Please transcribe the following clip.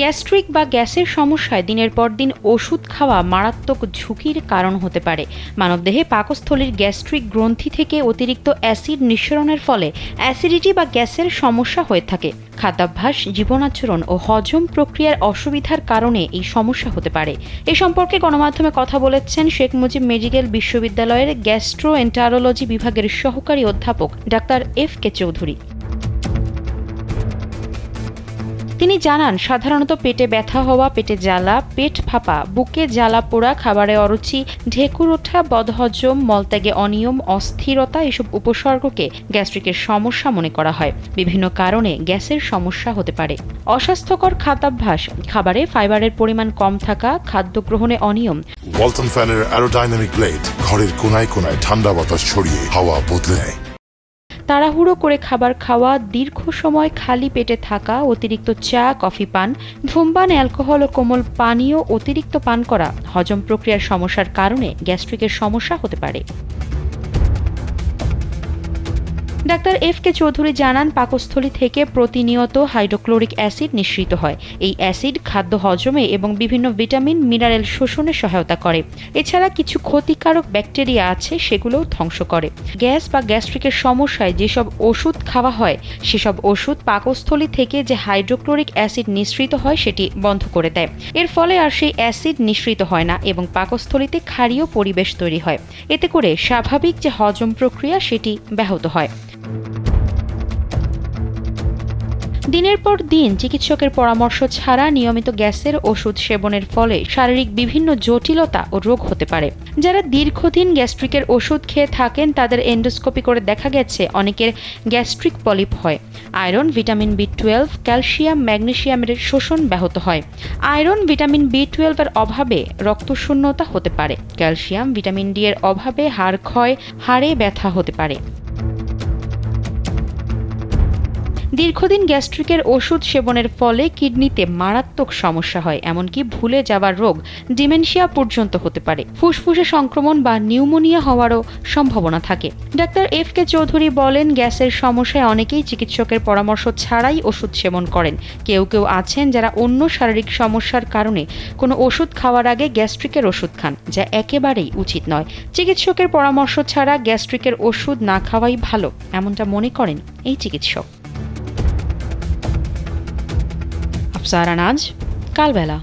Gastric বা গ্যাসের সমস্যায় দিনের পর দিন ওষুধ খাওয়া মারাত্মক ঝুঁকির কারণ হতে পারে। মানবদেহে পাকস্থলীর গ্যাস্ট্রিক গ্রন্থি থেকে অতিরিক্ত অ্যাসিড নিঃসরণের ফলে অ্যাসিডিটি বা গ্যাসের সমস্যা হয়ে থাকে। খাদ্যাভ্যাস, জীবনাচরণ ও হজম প্রক্রিয়ার অসুবিধার কারণে এই সমস্যা হতে পারে। এ সম্পর্কে গণমাধ্যমে কথা বলেছেন শেখ মুজিব মেডিকেল বিশ্ববিদ্যালয়ের গ্যাস্ট্রো বিভাগের সহকারী অধ্যাপক ডাক্তার এফ কে চৌধুরী। তিনি জানান, সাধারণত পেটে ব্যথা হওয়া, পেটে জ্বালা, পেট ফাঁপা, বুকে জ্বালা পোড়া, খাবারে অরুচি, ঢেকুর ওঠা, বদহজম, মলত্যাগে অনিয়ম, অস্থিরতা এসব উপসর্গকে গ্যাস্ট্রিকের সমস্যা মনে করা হয়। বিভিন্ন কারণে গ্যাসের সমস্যা হতে পারে। অস্বাস্থ্যকর খাদ্যাভ্যাস, খাবারে ফাইবারের পরিমাণ কম থাকা, খাদ্য গ্রহণে অনিয়ম। ওয়ালটন ফ্যানের অ্যারোডাইনামিক ব্লেড, ঘরের কোনায় কোনায় ঠান্ডা বাতাস ছড়িয়ে হাওয়া বদলে নেয়। তাড়াহুড়ো করে খাবার খাওয়া, দীর্ঘ সময় খালি পেটে থাকা, অতিরিক্ত চা, কফি পান, ধূমপান, অ্যালকোহল ও কোমল পানীয় অতিরিক্ত পান করা হজম প্রক্রিয়ার সমস্যার কারণে গ্যাস্ট্রিকের সমস্যা হতে পারে। ডাক্তার এফ কে চৌধুরী জানান, পাকস্থলী থেকে প্রতিনিয়ত হাইড্রোক্লোরিক অ্যাসিড নিঃসৃত হয়। এই অ্যাসিড খাদ্য হজমে এবং বিভিন্ন ভিটামিন, মিনারেল শোষণে সহায়তা করে। এছাড়া কিছু ক্ষতিকারক ব্যাকটেরিয়া আছে, সেগুলোও ধ্বংস করে। গ্যাস বা গ্যাস্ট্রিকের সমস্যায় যেসব ওষুধ খাওয়া হয়, সেসব ওষুধ পাকস্থলী থেকে যে হাইড্রোক্লোরিক অ্যাসিড নিঃসৃত হয়, সেটি বন্ধ করে দেয়। এর ফলে আর সেই অ্যাসিড নিঃসৃত হয় না এবং পাকস্থলীতে ক্ষারীয় পরিবেশ তৈরি হয়। এতে করে স্বাভাবিক যে হজম প্রক্রিয়া, সেটি ব্যাহত হয়। দিনের পর দিন চিকিৎসকের পরামর্শ ছাড়া নিয়মিত গ্যাসের ওষুধ সেবনের ফলে শারীরিক বিভিন্ন জটিলতা ও রোগ হতে পারে। যারা দীর্ঘদিন গ্যাস্ট্রিকের ওষুধ খেয়ে থাকেন, তাদের এন্ডোস্কোপি করে দেখা গেছে অনেকের গ্যাস্ট্রিক পলিপ হয়। Iron, vitamin B twelve, calcium ম্যাগনেশিয়ামের শোষণ ব্যাহত হয়। আয়রন, ভিটামিন বি টুয়েলভের অভাবে রক্তশূন্যতা হতে পারে। ক্যালসিয়াম, ভিটামিন ডি এর অভাবে হাড় ক্ষয়, হাড়ে ব্যথা হতে পারে। দীর্ঘদিন গ্যাস্ট্রিকের ওষুধ সেবনের ফলে কিডনিতে মারাত্মক সমস্যা হয়, এমনকি ভুলে যাওয়ার রোগ ডিমেনশিয়া পর্যন্ত হতে পারে। ফুসফুসে সংক্রমণ বা নিউমোনিয়া হওয়ারও সম্ভাবনা থাকে। ডাক্তার এফ কে চৌধুরী বলেন, গ্যাসের সমস্যায় অনেকেই চিকিৎসকের পরামর্শ ছাড়াই ওষুধ সেবন করেন। কেউ কেউ আছেন যারা অন্য শারীরিক সমস্যার কারণে কোনো ওষুধ খাওয়ার আগে গ্যাস্ট্রিকের ওষুধ খান, যা একেবারেই উচিত নয়। চিকিৎসকের পরামর্শ ছাড়া গ্যাস্ট্রিকের ওষুধ না খাওয়াই ভালো, এমনটা মনে করেন এই চিকিৎসক। सारा अनाज काल बहला